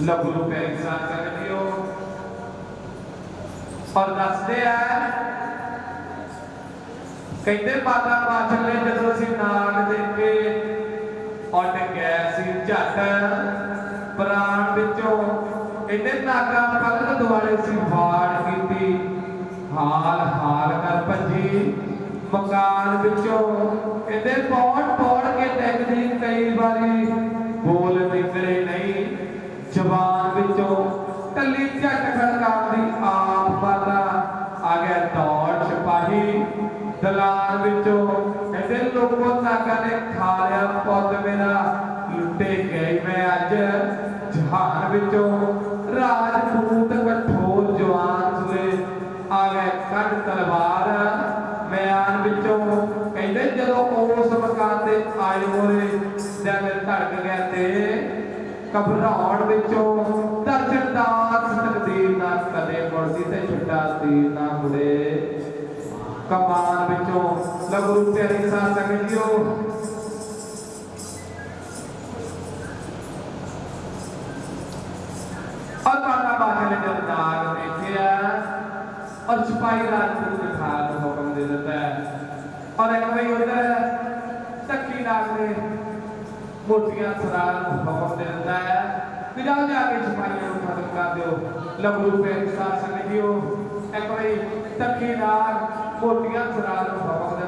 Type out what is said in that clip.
ਲਘੂ ਰੂਪੇ ਇਨਸਾਨ ਸਕਦਿਓ ਔਰ ਦੱਸਦੇ ਆ ਕਹਿੰਦੇ ਮਾਤਾ ਪਾਛਲ ਨੇ ਜਦੋਂ ਅਸੀਂ ਨਾਗ ਦੇ ਕੇ ਉੱਡ ਗਏ ਸੀ ਝੱਟ ਪ੍ਰਾਣ ਵਿੱਚੋਂ ਇਹਨੇ ਨਾਗਾ ਪਲਕ ਦੁਆਲੇ ਸੀ ਫਾੜ ਕੀਤੀ ਹਾਲ ਹਾਲ ਕਰ ਭੱਜੀ ਮਕਾਨ ਵਿੱਚੋਂ ਇਹਦੇ ਪੌੜ ਪੌੜ ਕੇ ਡਿੱਗਦੀ ਕਈ ਵਾਰੀ ਜ਼ਬਾਨ ਵਿੱਚੋਂ ਕੱਲੀ ਝੱਟ ਖੜਕਾਉਂਦੀ ਆਪ ਮਾਤਾ ਆ ਗਿਆ ਦੌੜ ਸਿਪਾਹੀ। ਦਲਾਨ ਵਿੱਚੋਂ ਕਹਿੰਦੇ ਲੋਕੋ ਨਾਗਾ ਨੇ ਖਾ ਲਿਆ ਪੁੱਤ ਮੇਰਾ। ਲੁੱਟੇ ਗਏ ਮੈਂ ਅੱਜ। ਜਹਾਨ ਵਿੱਚੋਂ ਰਾਜਪੂਤ ਘਬਰਾਉਣ ਵਿੱਚੋਂ ਦਰਸ਼ਨ ਦਾਸ ਤਕਦੀਰ ਨਾ ਕਦੇ ਮੁੜਦੀ ਤੇ ਛੁੱਟਾ ਤੀਰ ਨਾ ਮੁੜੇ। ਕਮਾਨ ਵਿੱਚੋਂ ਲਘੂ ਰੂਪੇ ਰਿਸਾ ਸੰਗਿਓ ਅਕਾਲਾ ਬਾਹਰ ਜਦ ਦੇਖਿਆ, ਔਰ ਸਿਪਾਹੀ ਰਾਜਪੂਤ ਖਾਨ ਹੁਕਮ ਦੇ ਦਿੱਤਾ। ਔਰ ਇੱਕ ਵਾਰੀ ਉਧਰ ਤੱਕੀ ਨਾਗ ਨੇ ਮੋਟੀਆਂ ਸਰਾਰ ਨੂੰ ਹੁਕਮ ਦੇ ਹੈ। ਕਿ ਜਾਓ ਜਾ ਕੇ ਸਿਪਾਹੀਆਂ ਨੂੰ ਖਤਮ ਕਰ ਦਿਓ। ਲਘੂ ਰੂਪੇ ਰਿਸਾ ਸੰਗਿਓ ਇੱਕ ਵਾਰੀ ਤੱਕੀ ਨਾਗ ਮੋਟੀਆਂ ਸਰਾਰ ਨੂੰ ਹੁਕਮ